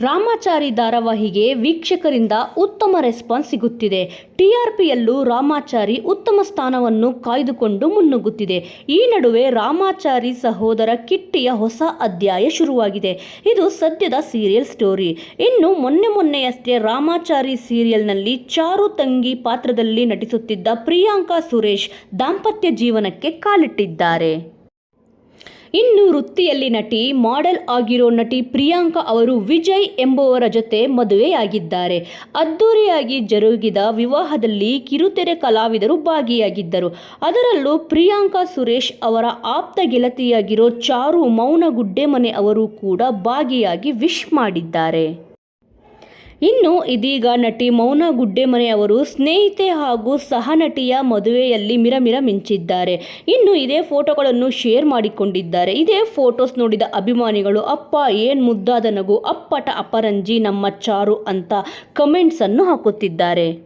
ರಾಮಾಚಾರಿ ಧಾರಾವಾಹಿಗೆ ವೀಕ್ಷಕರಿಂದ ಉತ್ತಮ ರೆಸ್ಪಾನ್ಸ್ ಸಿಗುತ್ತಿದೆ. ಟಿಆರ್ಪಿಯಲ್ಲೂ ರಾಮಾಚಾರಿ ಉತ್ತಮ ಸ್ಥಾನವನ್ನು ಕಾಯ್ದುಕೊಂಡು ಮುನ್ನುಗ್ಗುತ್ತಿದೆ. ಈ ನಡುವೆ ರಾಮಾಚಾರಿ ಸಹೋದರ ಕಿಟ್ಟಿಯ ಹೊಸ ಅಧ್ಯಾಯ ಶುರುವಾಗಿದೆ. ಇದು ಸದ್ಯದ ಸೀರಿಯಲ್ ಸ್ಟೋರಿ. ಇನ್ನು ಮೊನ್ನೆ ಮೊನ್ನೆಯಷ್ಟೇ ರಾಮಾಚಾರಿ ಸೀರಿಯಲ್ನಲ್ಲಿ ಚಾರು ತಂಗಿ ಪಾತ್ರದಲ್ಲಿ ನಟಿಸುತ್ತಿದ್ದ ಪ್ರಿಯಾಂಕಾ ಸುರೇಶ್ ದಾಂಪತ್ಯ ಜೀವನಕ್ಕೆ ಕಾಲಿಟ್ಟಿದ್ದಾರೆ. ಇನ್ನು ವೃತ್ತಿಯಲ್ಲಿ ನಟಿ, ಮಾಡೆಲ್ ಆಗಿರೋ ನಟಿ ಪ್ರಿಯಾಂಕಾ ಅವರು ವಿಜಯ್ ಎಂಬುವರ ಜೊತೆ ಮದುವೆಯಾಗಿದ್ದಾರೆ. ಅದ್ದೂರಿಯಾಗಿ ಜರುಗಿದ ವಿವಾಹದಲ್ಲಿ ಕಿರುತೆರೆ ಕಲಾವಿದರು ಭಾಗಿಯಾಗಿದ್ದರು. ಅದರಲ್ಲೂ ಪ್ರಿಯಾಂಕಾ ಸುರೇಶ್ ಅವರ ಆಪ್ತ ಗೆಳತಿಯಾಗಿರೋ ಚಾರು ಮೌನಗುಡ್ಡೆಮನೆ ಅವರು ಕೂಡ ಭಾಗಿಯಾಗಿ ವಿಶ್ ಮಾಡಿದ್ದಾರೆ. ಇನ್ನು ಇದೀಗ ನಟಿ ಮೌನಾ ಗುಡ್ಡೆಮನೆ ಅವರು ಸ್ನೇಹಿತೆ ಹಾಗೂ ಸಹನಟಿಯ ಮದುವೆಯಲ್ಲಿ ಮಿರಮಿರ ಮಿಂಚಿದ್ದಾರೆ. ಇನ್ನು ಇದೇ ಫೋಟೋಗಳನ್ನು ಶೇರ್ ಮಾಡಿಕೊಂಡಿದ್ದಾರೆ. ಇದೇ ಫೋಟೋಸ್ ನೋಡಿದ ಅಭಿಮಾನಿಗಳು, ಅಪ್ಪ, ಏನ್ ಮುದ್ದಾದ ನಗು, ಅಪ್ಪಟ ಅಪರಂಜಿ, ನಮ್ಮ ಚಾರು ಅಂತ ಕಮೆಂಟ್ಸನ್ನು ಹಾಕುತ್ತಿದ್ದಾರೆ.